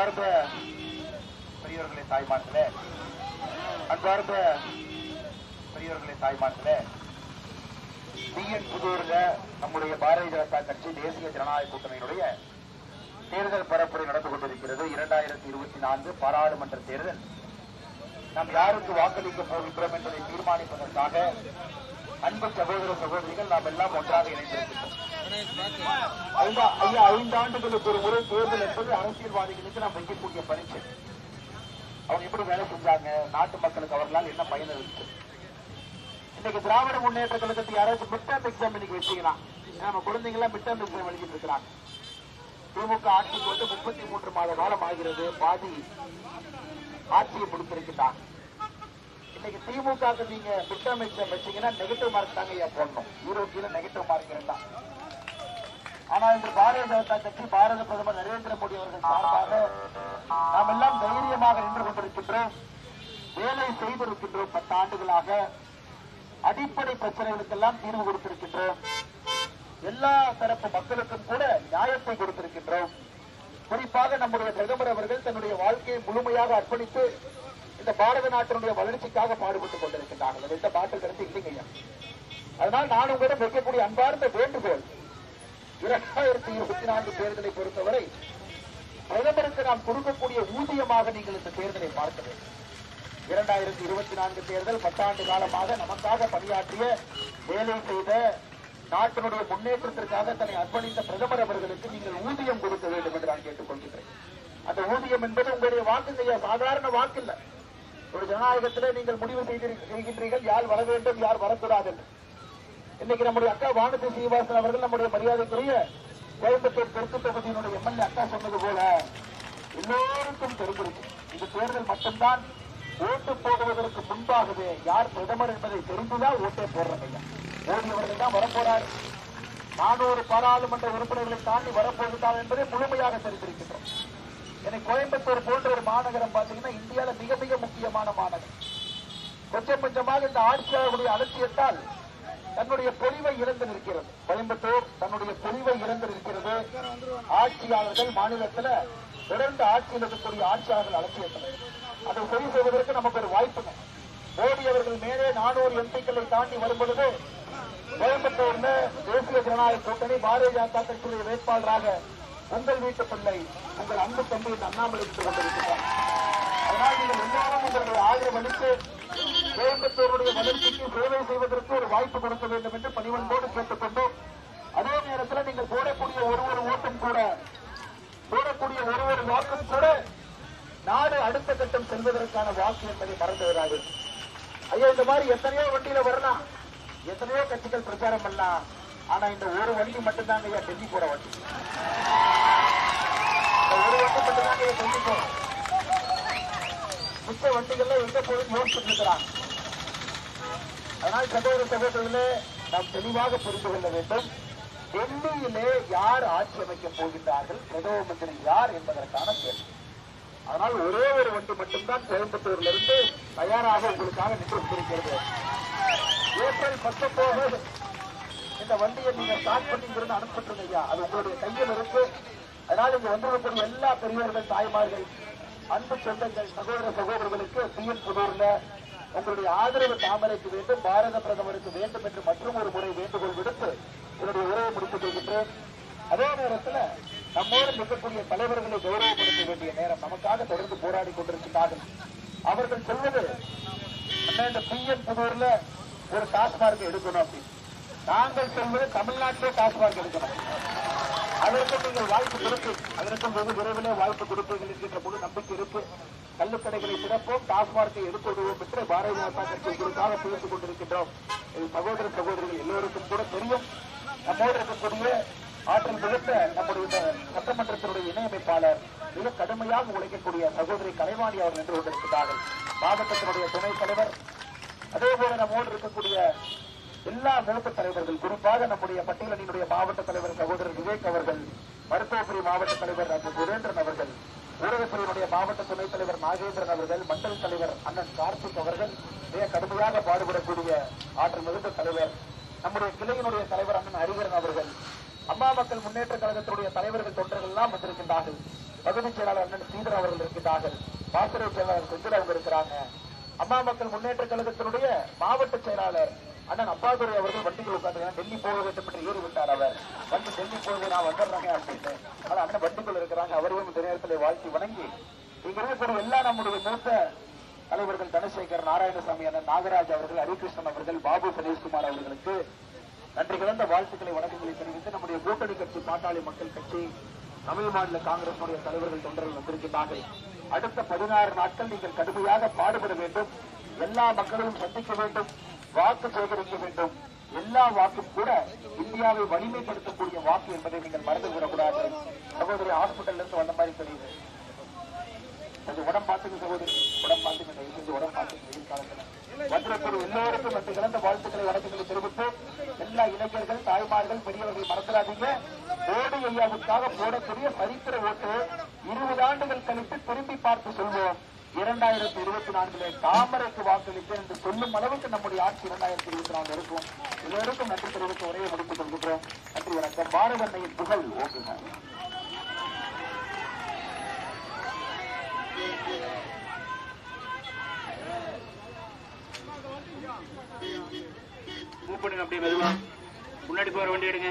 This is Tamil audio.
அன்பார்ந்த பெரியவர்களே தாய்மார்களே. அன்பார்ந்த பெரியவர்களே தாய்மார்களே. பிஎன் புதூர்ல நம்முடைய பாரதிய ஜனதா கட்சி தேசிய ஜனநாயக கூட்டணியினுடைய தேர்தல் பரப்புரை நடந்து கொண்டிருக்கிறது. இரண்டாயிரத்தி இருபத்தி நான்கு பாராளுமன்ற தேர்தல். நாம் யாருக்கு வாக்களிக்க போகின்றோம் என்பதை தீர்மானிப்பதற்காக அன்பு சகோதர சகோதரிகள் நாம் எல்லாம் ஒன்றாக இணைந்திருக்கின்றோம். ஐயா ஐந்தாண்டுகளுக்கு ஒரு முறை தேர்தல் என்பது அரசியல்வாதிகளுக்கு நாம் வைக்கக்கூடிய பரீட்சை. அவங்க எப்படி வேலை செஞ்சாங்க? நாட்டு மக்களுக்கு அவர்களால் என்ன பயன் இருக்கு? இன்னைக்கு திராவிட முன்னேற்ற கழகத்தை யாராவது மிட் டேர்ம் எக்ஸாம் இன்னைக்கு வச்சுக்கலாம் நம்ம குழந்தைங்க எல்லாம் மிட் டேர்ம் எக்ஸாம் எழுதிட்டு இருக்கிறாங்க. திமுக ஆட்சிக்கு வந்து முப்பத்தி மூன்று மாத காலம் ஆகிறது. பாதி ஆட்சியை முடித்திருக்கிறாங்க இன்னைக்கு திமுக நீங்க மிட் டேர்ம் எக்ஸாம் வச்சீங்கன்னா நெகட்டிவ் மார்க் தாங்க ஐயா போடணும். யூரோப்பியில நெகட்டிவ் மார்க் இருந்தா. ஆனால் இன்று பாரதிய ஜனதா கட்சி பாரத பிரதமர் நரேந்திர மோடி அவர்கள் சார்பாக நாம் எல்லாம் தைரியமாக நின்று கொண்டிருக்கின்றோம் வேலை செய்திருக்கின்றோம் பத்து ஆண்டுகளாக. அடிப்படை பிரச்சனைகளுக்கெல்லாம் தீர்வு கொடுத்திருக்கின்றோம். எல்லா தரப்பு மக்களுக்கும் கூட நியாயத்தை கொடுத்திருக்கின்றோம். குறிப்பாக நம்முடைய பிரதமர் அவர்கள் தன்னுடைய வாழ்க்கையை முழுமையாக அர்ப்பணித்து இந்த பாரத நாட்டினுடைய வளர்ச்சிக்காக பாடுபட்டுக் கொண்டிருக்கின்றார்கள். இந்த பாட்டு கருத்து இல்லைங்க அதனால் நான் உங்களிடம் வைக்கக்கூடிய அன்பார்ந்த வேண்டுகோள் இரண்டாயிரத்தி இருபத்தி நான்கு தேர்தலை பொறுத்தவரை பிரதமருக்கு நாம் கொடுக்கக்கூடிய ஊதியமாக நீங்கள் இந்த தேர்தலை பார்க்க வேண்டும். இரண்டாயிரத்தி இருபத்தி நான்கு தேர்தல் பத்தாண்டு காலமாக நமக்காக பணியாற்றிய வேலை செய்த நாட்டினுடைய முன்னேற்றத்திற்காக தன்னை அர்ப்பணித்த பிரதமர் அவர்களுக்கு நீங்கள் ஊதியம் கொடுக்க வேண்டும் என்று நான் கேட்டுக்கொள்கிறேன் அந்த ஊதியம் என்பது உங்களுடைய வாக்கு செய்ய சாதாரண வாக்கு இல்லை. ஒரு ஜனநாயகத்தில் நீங்கள் முடிவு செய்கின்றீர்கள் யார் வர வேண்டும் யார் வரக்கூடாது என்று. இன்னைக்கு நம்முடைய அக்கா வானதி சீனிவாசன் அவர்கள் நம்முடைய மரியாதைக்குரிய கோயம்புத்தூர் தெற்கு தொகுதியினுடைய எம்எல்ஏ அக்கா சொன்னது போல எல்லோருக்கும் தெரிந்திருக்கு இந்த தேர்தல் மட்டும்தான் ஓட்டு போடுவதற்கு முன்பாகவே யார் பிரதமர் என்பதை தெரிந்துதான் ஓட்டே போடுறாங்க மோடி அவர்கள் தான் வரப்போறார். நானூறு பாராளுமன்ற உறுப்பினர்களை தாண்டி வரப்போகிறார் என்பதை முழுமையாக தெரிந்திருக்கின்றோம். எனக்கு கோயம்புத்தூர் போன்ற ஒரு மாநகரம் பார்த்தீங்கன்னா இந்தியாவில் மிக மிக முக்கியமான மாநகரம். கொஞ்சம் கொஞ்சமாக இந்த ஆட்சியாளர்களுடைய அலட்சியத்தால் தன்னுடைய பொலிவை இழந்து நிற்கிறது. கோயம்புத்தூர் தன்னுடைய பொலிவை இழந்து நிற்கிறது. ஆட்சியாளர்கள் மாநிலத்துல தொடர்ந்து ஆட்சியில் இருக்கக்கூடிய ஆட்சியாளர்கள் அலட்சியத்தில் அதை சரி செய்வதற்கு நமக்கு ஒரு வாய்ப்பு மோடி அவர்கள் மேலே நானூறு எம்பிக்களை தாண்டி வரும் பொழுது கோயம்புத்தூர்ல தேசிய ஜனநாயக கூட்டணி பாரதிய ஜனதா கட்சியுடைய வேட்பாளராக உங்கள் வீட்டு பிள்ளை உங்கள் அன்பு தம்பி அண்ணாமலை கொண்டிருக்கிறார். அதனால் நீங்கள் எல்லாரும் உங்களுடைய ஆதரவு அளித்து கோயம்புத்தூருடைய வளர்ச்சிக்கு சேவை செய்வதற்கு வாய்ப்பு கொடுக்க வேண்டும் என்று பணிவன்போடு கேட்டுக்கொண்டு அதே நேரத்தில் நீங்கள் போடக்கூடிய ஒரு ஒரு ஓட்டம் கூட போடக்கூடிய ஒரு ஒரு வாக்கும் கூட நாடு அடுத்த கட்டம் செல்வதற்கான வாக்கு என்பதை மறந்து விடாது. ஐயா இந்த மாதிரி எத்தனையோ வண்டியில வரலாம். எத்தனையோ கட்சிகள் பிரச்சாரம் பண்ணலாம். ஆனா இந்த ஒரு வண்டி மட்டும்தாங்க ஐயா டெல்லி போற வண்டி. ஒரு வண்டி மட்டும்தாங்க ஐயா டெல்லி போறோம். மிச்ச வண்டிகள்ல எங்க போய் யோசிச்சுட்டு இருக்கிறாங்க? அதனால் சகோதர சகோதரர்களே நாம் தெளிவாக புரிந்து கொள்ள வேண்டும். டெல்லியிலே யார் ஆட்சி அமைக்கப் போகின்றார்கள்? பிரதம மந்திரி யார் என்பதற்கான கேள்வி. அதனால் ஒரே ஒரு வண்டி மட்டும்தான் கோயம்புத்தூர்ல இருந்து தயாராக உங்களுக்காக நின்று ஏப்ரல் பத்தொன்பது இந்த வண்டியை நீங்க ஸ்டார்ட் பண்ணி இருந்து அனுப்பிட்டு ஐயா அது உங்களுடைய கையில் இருக்கு. அதனால் இங்க வந்திருக்கக்கூடிய எல்லா பெரியவர்கள் தாய்மார்கள் அன்பு சொந்தங்கள் சகோதர சகோதரர்களுக்கு பிஎன் புதூர்ல உங்களுடைய ஆதரவு தாமரைக்கு வேண்டும் பாரத பிரதமருக்கு வேண்டும் என்று மற்றும் ஒரு முறை வேண்டுகோள் விடுத்து என்னுடைய உரையை முடித்துக் கொள்கின்றேன். அதே நேரத்துல நம்மோடு இருக்கக்கூடிய தலைவர்களை கௌரவப்படுத்த வேண்டிய நேரம் நமக்காக தொடர்ந்து போராடி கொண்டிருக்கிறார்கள் அவர்கள் சொல்வது இந்த பிஎன் புதூர்ல ஒரு டாஸ்மார்க் எடுக்கணும் அப்படின்னு. நாங்கள் சொல்வது தமிழ்நாட்டிலே டாஸ்மார்க் எடுக்கணும். அதற்கு நீங்கள் வாய்ப்பு கொடுப்பீங்க அதற்கும் வெகு விரைவிலே வாய்ப்பு கொடுப்பீர்கள் என்கின்ற முழு நம்பிக்கை இருக்கு. கள்ளுக்கடைகளை திறப்போம் டாஸ்மார்க்கை எடுத்துவிடுவோம் என்று பாரதிய ஜனதா கட்சி உங்களுக்காக பேசிக் கொண்டிருக்கின்றோம். இது சகோதர சகோதரிகள் எல்லோருக்கும் கூட தெரியும் நம்மோடு இருக்கக்கூடிய ஆற்றல் மிகுந்த நம்முடைய சட்டமன்றத்தினுடைய இணையமைப்பாளர் மிக கடுமையாக உழைக்கக்கூடிய சகோதரி கலைவாணி அவர்கள் நின்று கொண்டிருக்கிறார்கள். மாவட்டத்தினுடைய துணைத் தலைவர் அதே போல நம்மோடு இருக்கக்கூடிய எல்லா மூத்த தலைவர்கள் குறிப்பாக நம்முடைய பட்டியலணியினுடைய மாவட்ட தலைவர் சகோதரர் விவேக் அவர்கள் மருத்துவபுரி மாவட்ட தலைவர் டாக்டர் சுரேந்திரன் அவர்கள் ஊடகத்துறையினுடைய மாவட்ட துணைத் தலைவர் நாகேந்திரன் அவர்கள் மண்டல் தலைவர் அண்ணன் கார்த்திக் அவர்கள் மிக கடுமையாக பாடுபடக்கூடிய ஆற்றல் மிகுந்த தலைவர். நம்முடைய கிளையினுடைய தலைவர் அண்ணன் ஹரிகரன் அவர்கள். அம்மா மக்கள் முன்னேற்ற கழகத்தினுடைய தலைவர்கள் தொண்டர்கள் எல்லாம் வந்திருக்கின்றார்கள். பகுதி செயலாளர் அண்ணன் ஸ்ரீதர் அவர்கள் இருக்கின்றார்கள். மாசுரை செயலாளர் செந்தில் அவங்க இருக்கிறாங்க. அம்மா மக்கள் முன்னேற்ற கழகத்தினுடைய மாவட்ட செயலாளர் அண்ணன் அப்பாதுரை அவர்கள் வண்டிகள் உட்கார்ந்து டெல்லி போக வேண்டும் என்று ஏறி விட்டார் அவர். வந்து டெல்லி போக நான் வந்துடுறாங்க அப்படின்னு அதனால அண்ணன் வண்டிக்குள் இருக்கிறாங்க. அவரையும் இந்த நேரத்தில் வாழ்த்தி வணங்கி. இங்க இருக்கக்கூடிய எல்லா நம்முடைய மூத்த தலைவர்கள் தனசேகர் நாராயணசாமி அண்ணன் நாகராஜ் அவர்கள் ஹரிகிருஷ்ணன் அவர்கள் பாபு சதீஷ்குமார் அவர்களுக்கு நன்றி கிடந்த வாழ்த்துக்களை வணக்கங்களை தெரிவித்து நம்முடைய கூட்டணி கட்சி பாட்டாளி மக்கள் கட்சி தமிழ் மாநில காங்கிரசுடைய தலைவர்கள் தொண்டர்கள் வந்திருக்கிறார்கள் அடுத்த பதினாறு நாட்கள் நீங்கள் கடுமையாக பாடுபட வேண்டும். எல்லா மக்களும் சந்திக்க வேண்டும். வாக்கு சேகரிக்க வேண்டும். எல்லா வாக்கும் கூட இந்தியாவை வலிமைப்படுத்தக்கூடிய வாக்கு என்பதை நீங்கள் மறந்து விடக்கூடாது சகோதரி ஹாஸ்பிட்டல்ல இருந்து வந்த மாதிரி தெரியுது. கொஞ்சம் உடம்பு பார்த்துங்க சகோதரி. உடம்பு பார்த்துங்க தயவு செஞ்சு உடம்பு பார்த்துங்க வெயில் காலத்துல. வந்திருக்கிற எல்லோருக்கும் வந்து கலந்த வாழ்த்துக்களை வணக்கங்களை தெரிவித்து எல்லா இளைஞர்கள் தாய்மார்கள் பெரியவர்கள் மறந்துடாதீங்க. ஓடு ஐயாவுக்காக போடக்கூடிய சரித்திர ஓட்டு இருபது ஆண்டுகள் கழித்து திரும்பி பார்த்து சொல்வோம். இரண்டாயிரத்தி இருபத்தி நான்கிலே தாமரைக்கு வாக்களித்தேன் என்று சொல்லும் அளவுக்கு நம்முடைய ஆட்சி இரண்டாயிரத்தி இருபத்தி நான்கு இருக்கும். எல்லோருக்கும் நன்றி தெரிவித்து உரையை முடித்துக் கொள்கின்றோம். நன்றி வணக்கம். பாரத புகழ் ஓட்டுங்க மூவ் பண்ணுங்க அப்படியே மெதுவா. முன்னாடி போற வண்டி எடுங்க.